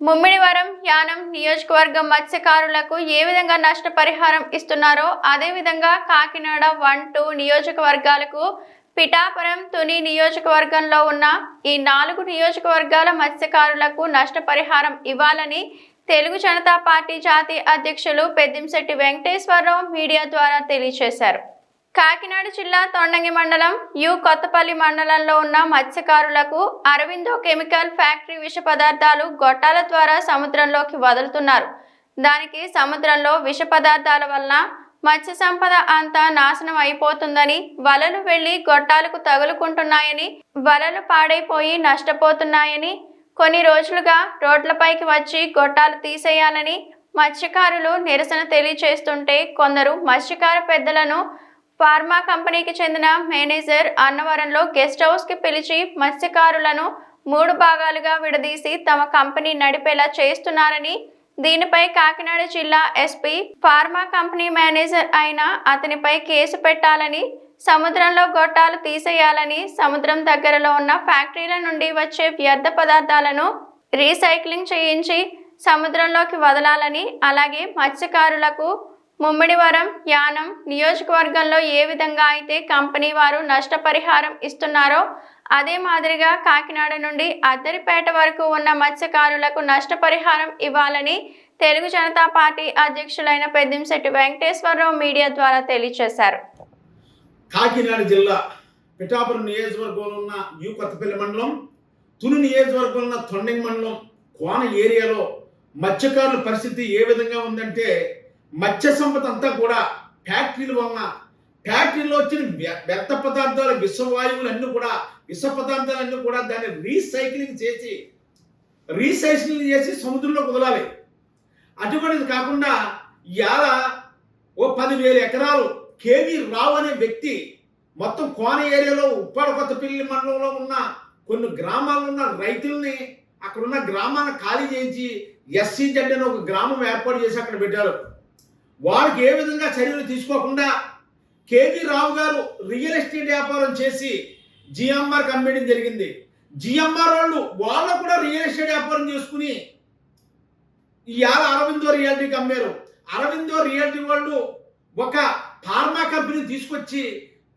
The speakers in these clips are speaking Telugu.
ముమ్మిడివరం యానం నియోజకవర్గం మత్స్యకారులకు ఏ విధంగా నష్టపరిహారం ఇస్తున్నారో అదేవిధంగా కాకినాడ వన్ టూ నియోజకవర్గాలకు పిఠాపురం తుని నియోజకవర్గంలో ఉన్న ఈ నాలుగు నియోజకవర్గాల మత్స్యకారులకు నష్టపరిహారం ఇవ్వాలని తెలుగు జనతా పార్టీ జాతీయ అధ్యక్షులు పెద్దింశెట్టి వెంకటేశ్వరరావు మీడియా ద్వారా తెలియజేశారు. కాకినాడ జిల్లా తొండంగి మండలం యు కొత్తపల్లి మండలంలో ఉన్న మత్స్యకారులకు అరవిందో కెమికల్ ఫ్యాక్టరీ విష పదార్థాలు గొట్టాల ద్వారా సముద్రంలోకి వదులుతున్నారు. దానికి సముద్రంలో విష పదార్థాల వలన మత్స్య సంపద అంతా నాశనం అయిపోతుందని వలలు వెళ్ళి గొట్టాలకు తగులుకుంటున్నాయని వలలు పాడైపోయి నష్టపోతున్నాయని కొన్ని రోజులుగా రోడ్లపైకి వచ్చి గొట్టాలు తీసేయాలని మత్స్యకారులు నిరసన తెలియచేస్తుంటే కొందరు మత్స్యకార పెద్దలను ఫార్మా కంపెనీకి చెందిన మేనేజర్ అన్నవరంలో గెస్ట్ హౌస్కి పిలిచి మత్స్యకారులను మూడు భాగాలుగా విడదీసి తమ కంపెనీ నడిపేలా చేస్తున్నారని దీనిపై కాకినాడ జిల్లా ఎస్పీ ఫార్మా కంపెనీ మేనేజర్ అయిన అతనిపై కేసు పెట్టాలని సముద్రంలో గొట్టాలు తీసేయాలని సముద్రం దగ్గరలో ఉన్న ఫ్యాక్టరీల నుండి వచ్చే వ్యర్థ పదార్థాలను రీసైక్లింగ్ చేయించి సముద్రంలోకి వదలాలని అలాగే మత్స్యకారులకు ముమ్మిడివరం యానం నియోజకవర్గంలో ఏ విధంగా అయితే కంపెనీ వారు నష్టపరిహారం ఇస్తున్నారో అదే మాదిరిగా కాకినాడ నుండి అద్దరిపేట వరకు ఉన్న మత్స్యకారులకు నష్టపరిహారం ఇవ్వాలని తెలుగు జనతా పార్టీ అధ్యక్షులైన పెద్దంశెట్టి వెంకటేశ్వరరావు మీడియా ద్వారా తెలియజేశారు. కాకినాడ జిల్లా పిఠాపురం నియోజకవర్గంలో ఉన్న న్యూ కొత్తపల్లి మండలం తుని నియోజకవర్గంలో ఉన్న తొండంగి మండలం కోన ఏరియాలో మత్స్యకారుల పరిస్థితి ఏ విధంగా ఉందంటే మత్స్య సంపద అంతా కూడా ఫ్యాక్టరీలు వలన ఫ్యాక్టరీలో వచ్చిన వ్యర్థ పదార్థాల విషవాయువులు అన్నీ కూడా విష పదార్థాలన్నీ కూడా దాన్ని రీసైక్లింగ్ చేసి రీసైక్లింగ్ చేసి సముద్రంలో కుదలాలి. అటువంటిది కాకుండా ఇవాళ ఓ పదివేల ఎకరాలు కేవీ రావు అనే వ్యక్తి మొత్తం కోన ఏరియాలో ఉప్పాడ కొత్తపల్లి మండలంలో ఉన్న కొన్ని గ్రామాల్లో ఉన్న రైతుల్ని అక్కడున్న గ్రామాన్ని ఖాళీ చేయించి ఎస్సీ జెడ్ అనే ఒక గ్రామం ఏర్పాటు చేసి అక్కడ పెట్టారు. వారికి ఏ విధంగా చర్యలు తీసుకోకుండా కేవీ రావు గారు రియల్ ఎస్టేట్ వ్యాపారం చేసి జిఎంఆర్కి అమ్మేయడం జరిగింది. జిఎంఆర్ వాళ్ళు వాళ్ళు కూడా రియల్ ఎస్టేట్ వ్యాపారం చేసుకుని ఇవాళ అరవిందో రియాలిటీకి అమ్మారు. అరవిందో రియాలిటీ వాళ్ళు ఒక ఫార్మా కంపెనీ తీసుకొచ్చి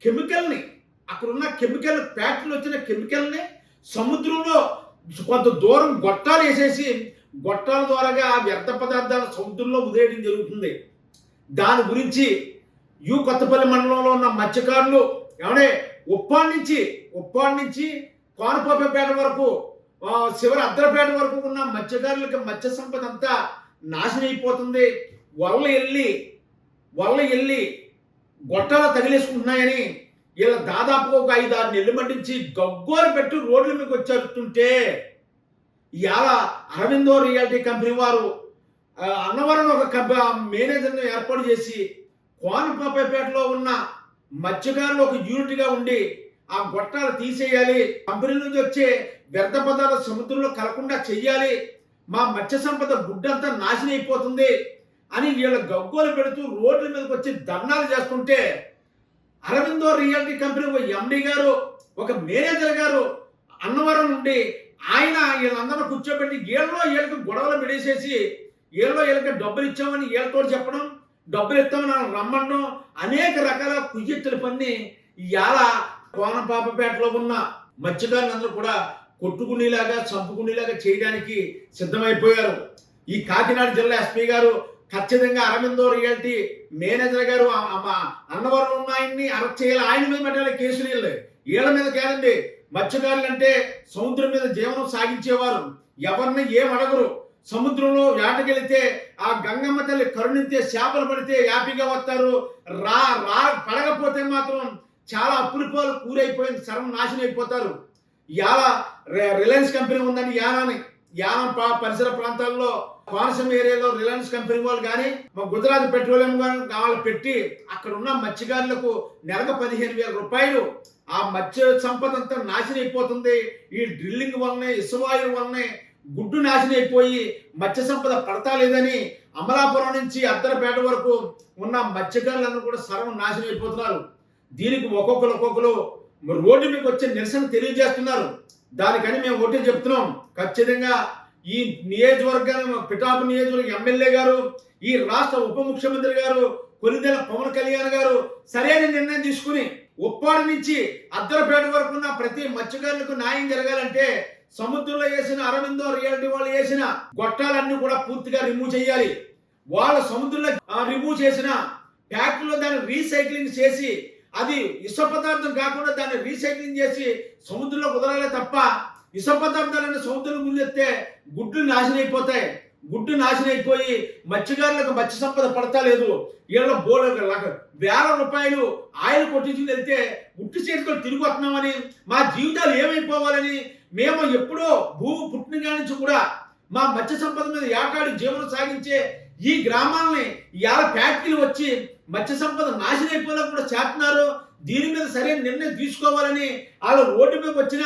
కెమికల్ని అక్కడ ఉన్న కెమికల్ ఫ్యాక్టరీలు వచ్చిన కెమికల్ని సముద్రంలో కొంత దూరం గొట్టాలు వేసేసి గొట్టాల ద్వారాగా ఆ వ్యర్థ పదార్థాలు సముద్రంలో ఉదేయడం జరుగుతుంది. దాని గురించి యు కొత్తపల్లి మండలంలో ఉన్న మత్స్యకారులు ఏమనే ఉప్పాడు నుంచి ఉప్పాడు నుంచి కోనపోపేట వరకు చివరి అద్దరపేట వరకు ఉన్న మత్స్యకారులకి మత్స్య సంపద అంతా నాశనం అయిపోతుంది. వల్ల వెళ్ళి వల్ల వెళ్ళి గొట్టాలు తగిలేసుకుంటున్నాయని ఇలా దాదాపు ఒక ఐదు ఆరు నెలలు మట్టించి గగ్గోలు పెట్టి రోడ్ల మీకు వచ్చేస్తుంటే ఇవాళ అరవిందో రియాలిటీ కంపెనీ వారు అన్నవరం ఒక కంపె మేనేజర్ని ఏర్పాటు చేసి కోనపాపేటలో ఉన్న మత్స్యకారులు ఒక యూనిట్గా ఉండి ఆ గొట్టాలు తీసేయాలి. కంపెనీ నుంచి వచ్చే వ్యర్థ పదార్థ సముద్రంలో కలకుండా చెయ్యాలి. మా మత్స్య సంపద గుడ్డంతా నాశనం అయిపోతుంది అని వీళ్ళ గగ్గోలు పెడుతూ రోడ్ల మీదకి వచ్చి ధర్నాలు చేస్తుంటే అరవిందో రియాలిటీ కంపెనీ ఒక ఎండి గారు ఒక మేనేజర్ గారు అన్నవరం నుండి ఆయన వీళ్ళందరూ కూర్చోబెట్టి వీళ్ళలో వీళ్ళకి గొడవలు పెడేసేసి వీళ్ళలో వీళ్ళకి డబ్బులు ఇచ్చామని వీళ్ళతో చెప్పడం డబ్బులు ఇస్తామని వాళ్ళని రమ్మడం అనేక రకాల కుయ్యెత్తుల పని ఇవాళ కోనపాపపేటలో ఉన్న మత్స్యకారులందరూ కూడా కొట్టుకునేలాగా చంపుకునేలాగా చేయడానికి సిద్ధమైపోయారు. ఈ కాకినాడ జిల్లా ఎస్పీ గారు ఖచ్చితంగా అరవిందో రియాలిటీ మేనేజర్ గారు అన్నవరం ఉన్న ఆయన్ని అరెస్ట్ చేయాలి. ఆయన మీద పెట్టాలి కేసులు వీళ్ళు. వీళ్ళ మీద కాదండి. మత్స్యకారులు అంటే సముద్రం మీద జీవనం సాగించేవారు. ఎవరిని ఏం అడగరు. సముద్రంలో వేటకెళితే ఆ గంగమ్మ తల్లి కరుణించే చేపలు పడితే యాపీగా వస్తారు. రా రా పడకపోతే మాత్రం చాలా అప్పులిపోలు కూరైపోయింది సర్వం నాశనం అయిపోతారు. యాలా రి- రిలయన్స్ కంపెనీ ఉందని యానాని యానం పరిసర ప్రాంతాల్లో కోనసీమ ఏరియాలో రిలయన్స్ కంపెనీ వాళ్ళు కానీ మా గుజరాత్ పెట్రోలియం కానీ వాళ్ళు పెట్టి అక్కడ ఉన్న మత్స్యకారులకు నెలకు పదిహేను వేల రూపాయలు. ఆ మత్స్య సంపద అంతా నాశనం అయిపోతుంది. ఈ డ్రిల్లింగ్ వల్లనే ఇసువాయువు వల్లనే గుడ్డు నాశనం అయిపోయి మత్స్య సంపద పడతాలేదని అమలాపురం నుంచి అద్దరపేట వరకు ఉన్న మత్స్యకారులందరూ కూడా సర్వం నాశనం అయిపోతున్నారు. దీనికి ఒక్కొక్కరు ఒక్కొక్కరు రోడ్డు మీకు వచ్చే నిరసన తెలియజేస్తున్నారు. దానికని మేము ఒకటే చెప్తున్నాం. ఖచ్చితంగా ఈ నియోజకవర్గాన్ని పిఠాపు నియోజకవర్గ ఎమ్మెల్యే గారు ఈ రాష్ట్ర ఉప ముఖ్యమంత్రి గారు కొలిదెల పవన్ కళ్యాణ్ గారు సరైన నిర్ణయం తీసుకుని ఉప్పాడు నుంచి అద్దరపేట వరకు ఉన్న ప్రతి మత్స్యకారులకు న్యాయం జరగాలంటే సముద్రంలో వేసిన అరవిందో రియాలిటీ వాళ్ళు వేసిన గొట్టాలన్నీ కూడా పూర్తిగా రిమూవ్ చేయాలి. వాళ్ళ సముద్రంలో రిమూవ్ చేసిన ఫ్యాక్టరీలో దాన్ని రీసైక్లింగ్ చేసి అది ఇసుక పదార్థం కాకుండా దాన్ని రీసైక్లింగ్ చేసి సముద్రంలో కుదరాలే తప్ప ఇసుక పదార్థాలన్నీ సముద్రం ముందెత్తే గుడ్లు నాశనం అయిపోతాయి. గుడ్డు నాశనం అయిపోయి మత్స్యకారులకు మత్స్య సంపద పడతా లేదు. వీళ్ళ బోల వేల రూపాయలు ఆయిల్ కొట్టించుకుని వెళ్తే గుట్టు చేతితో తిరిగి వస్తున్నామని మా జీవితాలు ఏమైపోవాలని మేము ఎప్పుడో భూమి పుట్టిన నుంచి కూడా మా మత్స్య సంపద మీద ఏటాడి జీవనం సాగించే ఈ గ్రామాలని ఇవాళ ఫ్యాక్టరీలు వచ్చి మత్స్య సంపద నాశనం అయిపోయినా కూడా చేస్తున్నారు. దీని మీద సరైన నిర్ణయం తీసుకోవాలని వాళ్ళ రోడ్డు మీద వచ్చిన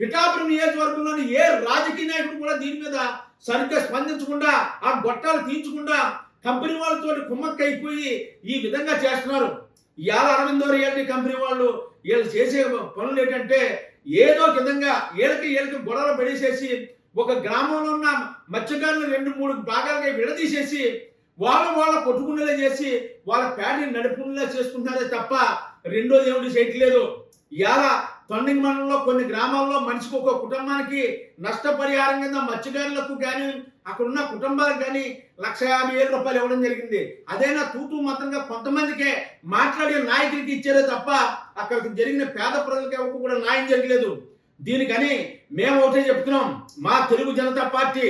పిఠాపురం నియోజకవర్గంలోని ఏ రాజకీయ నాయకుడు కూడా దీని మీద సరిగ్గా స్పందించకుండా ఆ గొట్టాలు తీయించకుండా కంపెనీ వాళ్ళతో కుమ్మక్క అయిపోయి ఈ విధంగా చేస్తున్నారు. ఇవాళ అరవిందో రియాలిటీ కంపెనీ వాళ్ళు వీళ్ళు చేసే పనులు ఏంటంటే ఏదో విధంగా వీళ్ళకి ఏళ్ళకి గొడవలు పడేసేసి ఒక గ్రామంలో ఉన్న మత్స్యకారులు రెండు మూడు భాగాలుగా విడదీసేసి వాళ్ళ వాళ్ళ కొట్టుకునేలా చేసి వాళ్ళ ప్యాడీని నడుపుకునేలా చేసుకుంటున్నారే తప్ప రెండోది దేవుడు చేయట్లేదు ఇవాళ తొండింగ్ మండలంలో కొన్ని గ్రామాల్లో మనిషికి ఒక కుటుంబానికి నష్టపరిహారం కింద మత్స్యకారులకు కానీ అక్కడ ఉన్న కుటుంబాలకు కానీ లక్ష యాభై వేల రూపాయలు ఇవ్వడం జరిగింది. అదైనా తూతూ మాత్రంగా కొంతమందికే మాట్లాడే నాయకుడికి ఇచ్చారే తప్ప అక్కడికి జరిగిన పేద ప్రజలకు ఎవరికి కూడా న్యాయం జరగలేదు. దీనికని మేము ఒకటే చెప్తున్నాం. మా తెలుగు జనతా పార్టీ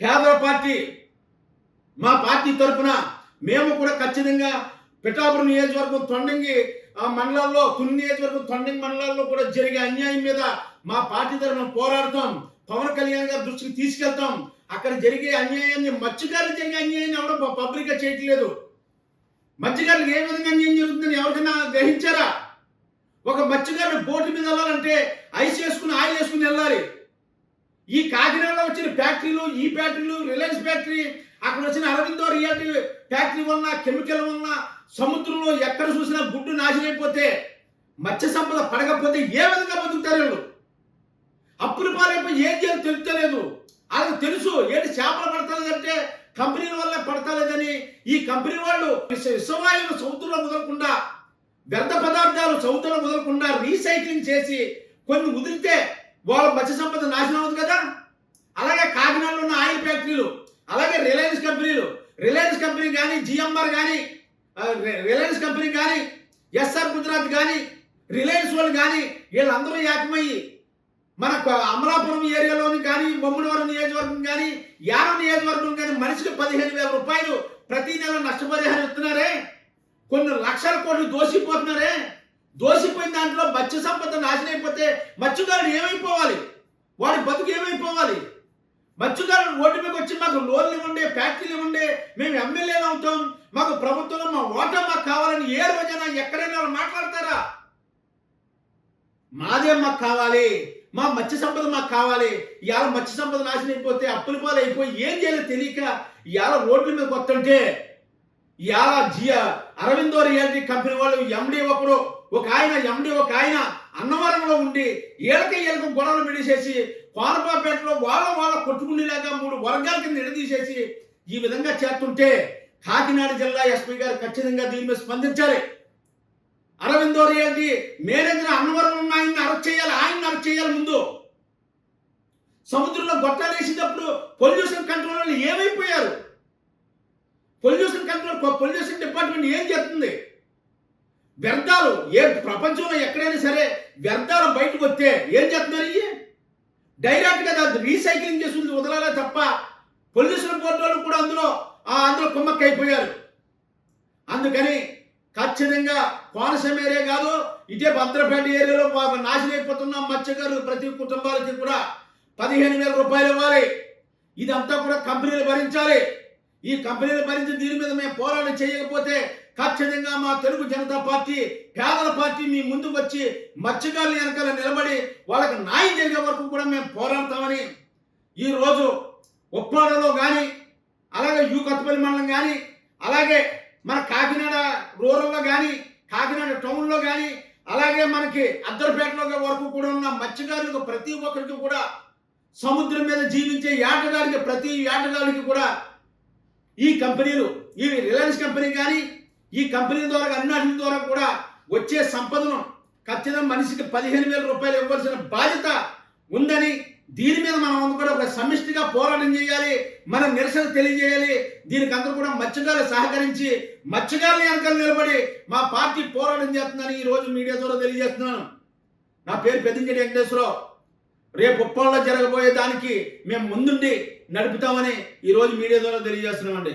పేదల పార్టీ మా పార్టీ తరఫున మేము కూడా ఖచ్చితంగా పిఠాపురం నియోజకవర్గం తొండంగి ఆ మండలాల్లో కొన్ని నియోజకవర్గం తొండంగి మండలాల్లో కూడా జరిగే అన్యాయం మీద మా పార్టీ తరఫున పోరాడతాం. పవన్ కళ్యాణ్ గారి దృష్టికి తీసుకెళ్తాం. అక్కడ జరిగే అన్యాయాన్ని మత్స్యకారులు జరిగే అన్యాయాన్ని ఎవరు పబ్లిక్గా చేయట్లేదు. మత్స్యకారులకు ఏ విధంగా అన్యాయం జరుగుతుందని ఎవరికైనా గ్రహించారా? ఒక మత్స్యకారుడు బోటు మీద వెళ్ళాలంటే ఐస్ వేసుకుని ఆయిల్ వేసుకుని వెళ్ళాలి. ఈ కాకినాడలో వచ్చిన ఫ్యాక్టరీలు ఈ ఫ్యాక్టరీలు రిలయన్స్ ఫ్యాక్టరీ అక్కడ వచ్చిన అరవిందో రియాలిటీ ఫ్యాక్టరీ వలన కెమికల్ వలన సముద్రంలో ఎక్కడ చూసినా గుడ్డు నాశనైపోతే మత్స్య సంపద పడకపోతే ఏ విధంగా బతుకుతారు వీళ్ళు? అప్పులు పాలైపోయి ఏం చేయాలో తెలుస్తలేదు. వాళ్ళకి తెలుసు ఏంటి చేపలు పడతలేదంటే కంపెనీల వల్ల పడతలేదని. ఈ కంపెనీ వాళ్ళు విషవాయువులు సముద్రంలో వదలకుండా వ్యర్థ పదార్థాలు సముద్రంలో వదలకుండా రీసైక్లింగ్ చేసి కొన్ని ముదిరితే వాళ్ళ మత్స్య సంపద నాశనం అవుతుంది కదా? అలాగే కాకినాడలో ఉన్న ఆయిల్ ఫ్యాక్టరీలు అలాగే రిలయన్స్ కంపెనీలు రిలయన్స్ కంపెనీ కానీ జిఎంఆర్ కానీ రిలయన్స్ కంపెనీ కానీ ఎస్ఆర్ గుజరాత్ కానీ రిలయన్స్ వాళ్ళు కానీ వీళ్ళందరూ ఏకమయ్యి మన అమరాపురం అమలాపురం ఏరియాలోని కానీ బొమ్మనవరం నియోజకవర్గం కానీ యానం నియోజకవర్గం కానీ మనిషికి పదిహేను వేల రూపాయలు ప్రతి నెల నష్టపరిహారం ఇస్తున్నారే? కొన్ని లక్షల కోట్లు దోషిపోతున్నారే? దోషిపోయిన దాంట్లో మత్స్య సంపద నాశనం అయిపోతే మత్స్యకారుడు ఏమైపోవాలి? వాడి బతుకు ఏమైపోవాలి? మత్స్యకారులు ఓటు మీకు వచ్చి మాకు లోన్లు ఇవ్వండి ఫ్యాక్టరీలు ఇవ్వండి మేము ఎమ్మెల్యేలు అవుతాం మాకు ప్రభుత్వంలో మా ఓటా మాకు కావాలని ఏ రోజైనా ఎక్కడైనా వాళ్ళు మాట్లాడతారా? మాదే మాకు కావాలి మా మత్స్య సంపద మాకు కావాలి ఇవాళ మత్స్య సంపద నాశనం అయిపోతే అప్పుల పాలు అయిపోయి ఏం చేయాలో తెలియక ఇవాళ రోడ్ల మీద కొత్తంటే ఇవాళ జియా అరవిందో రియాలిటీ కంపెనీ వాళ్ళు ఎండి ఒకరు ఒక ఆయన ఎండి ఒక ఆయన అన్నవరంలో ఉండి ఏళ్ళకి ఏళ్ళకి గొడవలు పెడేసేసి కోనపాపేటలో వాళ్ళ వాళ్ళ కొట్టుకునేలాగా మూడు వర్గాల కింద నిలదీసేసి ఈ విధంగా చేస్తుంటే కాకినాడ జిల్లా ఎస్పీ గారు ఖచ్చితంగా దీని మీద స్పందించాలి. అరవిందో రియాలిటీ మేనేజర్ అన్నవరం ఉన్న ఆయన్ని అరెస్ట్ చేయాలి ఆయన్ని అరెస్ట్ చేయాలి ముందు. సముద్రంలో గొట్టాలు వేసేటప్పుడు పొల్యూషన్ కంట్రోల్ ఏమైపోయారు? పొల్యూషన్ కంట్రోల్ పొల్యూషన్ డిపార్ట్మెంట్ ఏం చేస్తుంది? వ్యర్థాలు ఏ ప్రపంచంలో ఎక్కడైనా సరే వ్యర్థాలు బయటకు వస్తే ఏం చేస్తున్నారు ఇవి డైరెక్ట్గా దాన్ని రీసైక్లింగ్ చేసి వదలాలే తప్ప పొల్యూషన్ బోర్డు వాళ్ళు కూడా అందులో ఆ అందులో కుమ్మక్క అయిపోయారు అందుకని ఖచ్చితంగా కోనసీమ ఏరియా కాదు ఇదే భద్రపేట ఏరియాలో పాపం నాశనం అయిపోతున్న మత్స్యకారులు ప్రతి కుటుంబాలకి కూడా పదిహేను వేల రూపాయలు ఇవ్వాలి. ఇదంతా కూడా కంపెనీలు భరించాలి. ఈ కంపెనీలు భరించి దీని మీద మేము పోరాటం చేయకపోతే ఖచ్చితంగా మా తెలుగు జనతా పార్టీ పేదల పార్టీ మీ ముందుకు వచ్చి మత్స్యకారుల వెనకాల నిలబడి వాళ్ళకి న్యాయం జరిగే వరకు కూడా మేము పోరాడతామని ఈరోజు ఉప్పాడలో కానీ అలాగే యూ కొత్తపల్లి మండలం కానీ అలాగే మన కాకినాడ రూరల్లో కానీ కాకినాడ టౌన్లో కానీ అలాగే మనకి అద్దరిపేటలో వరకు కూడా ఉన్న మత్స్యకారులకు ప్రతి ఒక్కరికి కూడా సముద్రం మీద జీవించే ఏటగాడికి ప్రతి ఏటగాడికి కూడా ఈ కంపెనీలు ఈ రిలయన్స్ కంపెనీ కానీ ఈ కంపెనీ ద్వారా అన్నాటి ద్వారా కూడా వచ్చే సంపదను ఖచ్చితంగా మనిషికి పదిహేను వేల రూపాయలు ఇవ్వాల్సిన బాధ్యత ఉందని దీని మీద మనం అందరూ కూడా ఒక సమిష్టిగా పోరాటం చేయాలి మన నిరసన తెలియజేయాలి. దీనికి అందరూ కూడా మత్స్యకారులు సహకరించి మత్స్యకారులు వెనకాల నిలబడి మా పార్టీ పోరాటం చేస్తుందని ఈ రోజు మీడియా ద్వారా తెలియజేస్తున్నాను. నా పేరు పెద్దంచెడి వెంకటేశ్వరరావు. రేపు ఉప్పల్లో జరగబోయే దానికి మేము ముందుండి నడుపుతామని ఈరోజు మీడియా ద్వారా తెలియజేస్తున్నామండి.